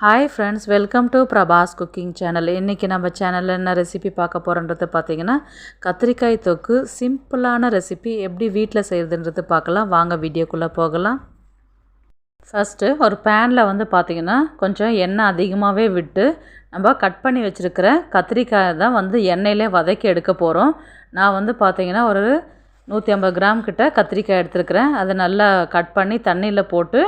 Hi friends welcome to Prabhas cooking channel இன்றைக்கி நம்ம சேனலில் என்ன ரெசிபி பார்க்க போகிறோன்றது பார்த்திங்கன்னா கத்திரிக்காய் தொக்கு சிம்பிளான ரெசிபி எப்படி வீட்டில் செய்கிறதுன்றது பார்க்கலாம். வாங்க வீடியோக்குள்ளே போகலாம். ஃபஸ்ட்டு ஒரு பேனில் வந்து பார்த்திங்கன்னா கொஞ்சம் எண்ணெய் அதிகமாகவே விட்டு நம்ம கட் பண்ணி வச்சுருக்கிற கத்திரிக்காயை தான் வந்து எண்ணெயிலே வதக்கி எடுக்க போகிறோம் நான் வந்து பார்த்திங்கன்னா ஒரு நூற்றி ஐம்பது கிராம் கிட்ட கத்திரிக்காய் எடுத்துருக்கிறேன். அதை நல்லா கட் பண்ணி தண்ணியில் போட்டு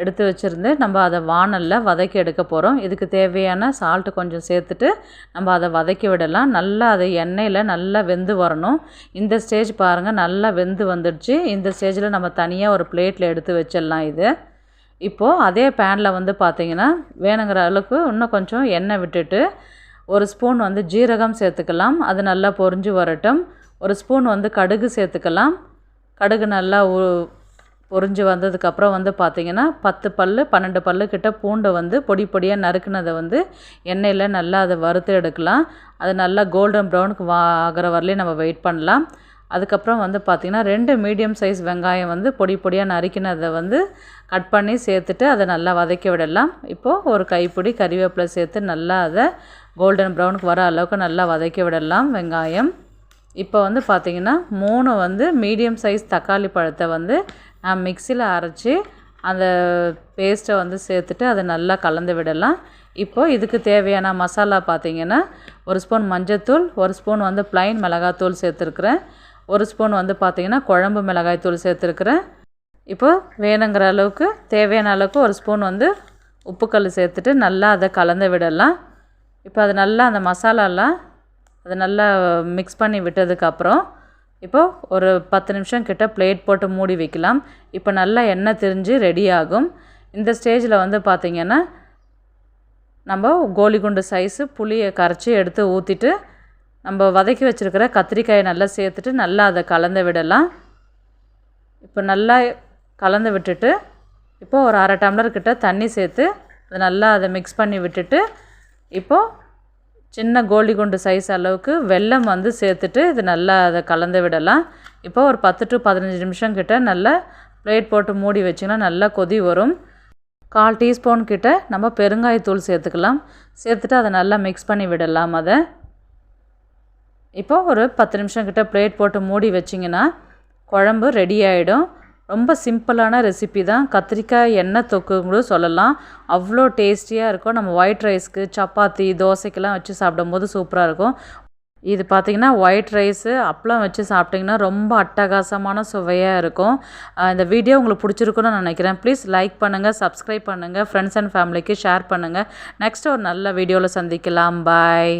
எடுத்து வச்சுருந்து நம்ம அதை வானலில் வதக்கி எடுக்க போகிறோம் இதுக்கு தேவையான சால்ட்டு கொஞ்சம் சேர்த்துட்டு நம்ம அதை வதக்கி விடலாம். நல்லா அதை எண்ணெயில் நல்லா வெந்து வரணும். இந்த ஸ்டேஜ் பாருங்கள் நல்லா வெந்து வந்துடுச்சு. இந்த ஸ்டேஜில் நம்ம தனியாக ஒரு பிளேட்டில் எடுத்து வச்சிடலாம் இது. இப்போது அதே பேனில் வந்து பார்த்திங்கன்னா வேணுங்கிற அளவுக்கு இன்னும் கொஞ்சம் எண்ணெய் விட்டுட்டு ஒரு ஸ்பூன் வந்து ஜீரகம் சேர்த்துக்கலாம். அது நல்லா பொரிஞ்சு வரட்டும். ஒரு ஸ்பூன் வந்து கடுகு சேர்த்துக்கலாம். கடுகு நல்லா பொறிஞ்சு வந்ததுக்கப்புறம் வந்து பார்த்திங்கன்னா பத்து பல் பன்னெண்டு பல்லு கிட்ட பூண்டை வந்து பொடி பொடியாக நறுக்குனதை வந்து எண்ணெயில் நல்லா அதை வறுத்து எடுக்கலாம். அது நல்லா கோல்டன் ப்ரௌனுக்கு வா ஆகிற வரலையும் நம்ம வெயிட் பண்ணலாம். அதுக்கப்புறம் வந்து பார்த்திங்கன்னா ரெண்டு மீடியம் சைஸ் வெங்காயம் வந்து பொடி பொடியாக நறுக்கினதை வந்து கட் பண்ணி சேர்த்துட்டு அதை நல்லா வதக்கி விடலாம். இப்போது ஒரு கைப்பிடி கறிவேப்பிலை சேர்த்து நல்லா அதை கோல்டன் ப்ரௌனுக்கு வர அளவுக்கு நல்லா வதக்கி விடலாம் வெங்காயம். இப்போ வந்து பார்த்திங்கன்னா மூணு வந்து மீடியம் சைஸ் தக்காளி பழத்தை வந்து மிக்ஸியில் மிக்சியில் அரைச்சி அந்த பேஸ்ட்டை வந்து சேர்த்துட்டு அதை நல்லா கலந்து விடலாம். இப்போது இதுக்கு தேவையான மசாலா பார்த்திங்கன்னா ஒரு ஸ்பூன் மஞ்சத்தூள் ஒரு ஸ்பூன் வந்து ப்ளைன் மிளகாத்தூள் சேர்த்துருக்குறேன். ஒரு ஸ்பூன் வந்து பார்த்திங்கன்னா குழம்பு மிளகாய் தூள் சேர்த்துருக்குறேன். இப்போது வேணுங்கிற அளவுக்கு தேவையான அளவுக்கு ஒரு ஸ்பூன் வந்து உப்புக்கல் சேர்த்துட்டு நல்லா அதை கலந்து விடலாம். இப்போ அது நல்லா அந்த மசாலாலாம் அதை நல்லா மிக்ஸ் பண்ணி விட்டதுக்கப்புறம் இப்போது ஒரு பத்து நிமிஷம் கிட்ட பிளேட் போட்டு மூடி வைக்கலாம். இப்போ நல்லா எண்ணெய் திரிஞ்சு ரெடி ஆகும். இந்த ஸ்டேஜில் வந்து பார்த்திங்கன்னா நம்ம கோலிகுண்டு சைஸு புளியை கரைச்சி எடுத்து ஊற்றிட்டு நம்ம வதக்கி வச்சுருக்கிற கத்திரிக்காயை நல்லா சேர்த்துட்டு நல்லா அதை கலந்து விடலாம். இப்போ நல்லா கலந்து விட்டுட்டு இப்போது ஒரு அரை டம்ளர் கிட்ட தண்ணி சேர்த்து அதை நல்லா அதை மிக்ஸ் பண்ணி விட்டுட்டு இப்போது சின்ன கோலி குண்டு சைஸ் அளவுக்கு வெல்லம் வந்து சேர்த்துட்டு இது நல்லா அதை கலந்து விடலாம். இப்போ ஒரு பத்து டு பதினஞ்சு நிமிஷம் கிட்ட நல்லா பிளேட் போட்டு மூடி வச்சிங்கன்னா நல்லா கொதி வரும். கால் டீஸ்பூன் கிட்ட நம்ம பெருங்காயத்தூள் சேர்த்துக்கலாம். சேர்த்துட்டு அதை நல்லா மிக்ஸ் பண்ணி விடலாம் அதை. இப்போது ஒரு பத்து நிமிஷம் கிட்ட பிளேட் போட்டு மூடி வச்சிங்கன்னா குழம்பு ரெடி ஆகிடும் ரொம்ப சிம்பிளான ரெசிபி தான். கத்திரிக்காய் எண்ணெய் தொக்கு கூட சொல்லலாம். அவ்வளோ டேஸ்டியாக இருக்கும். நம்ம ஒயிட் ரைஸ்க்கு சப்பாத்தி தோசைக்கெல்லாம் வச்சு சாப்பிடும்போது சூப்பராக இருக்கும். இது பார்த்திங்கன்னா ஒயிட் ரைஸு அப்பளம் வச்சு சாப்பிட்டிங்கன்னா ரொம்ப அட்டகாசமான சுவையாக இருக்கும். இந்த வீடியோ உங்களுக்கு பிடிச்சிருக்குன்னு நினைக்கிறேன். ப்ளீஸ் லைக் பண்ணுங்கள் சப்ஸ்கிரைப் பண்ணுங்கள் ஃப்ரெண்ட்ஸ் அண்ட் ஃபேமிலிக்கு ஷேர் பண்ணுங்கள் நெக்ஸ்ட் ஒரு நல்ல வீடியோவில் சந்திக்கலாம். பாய்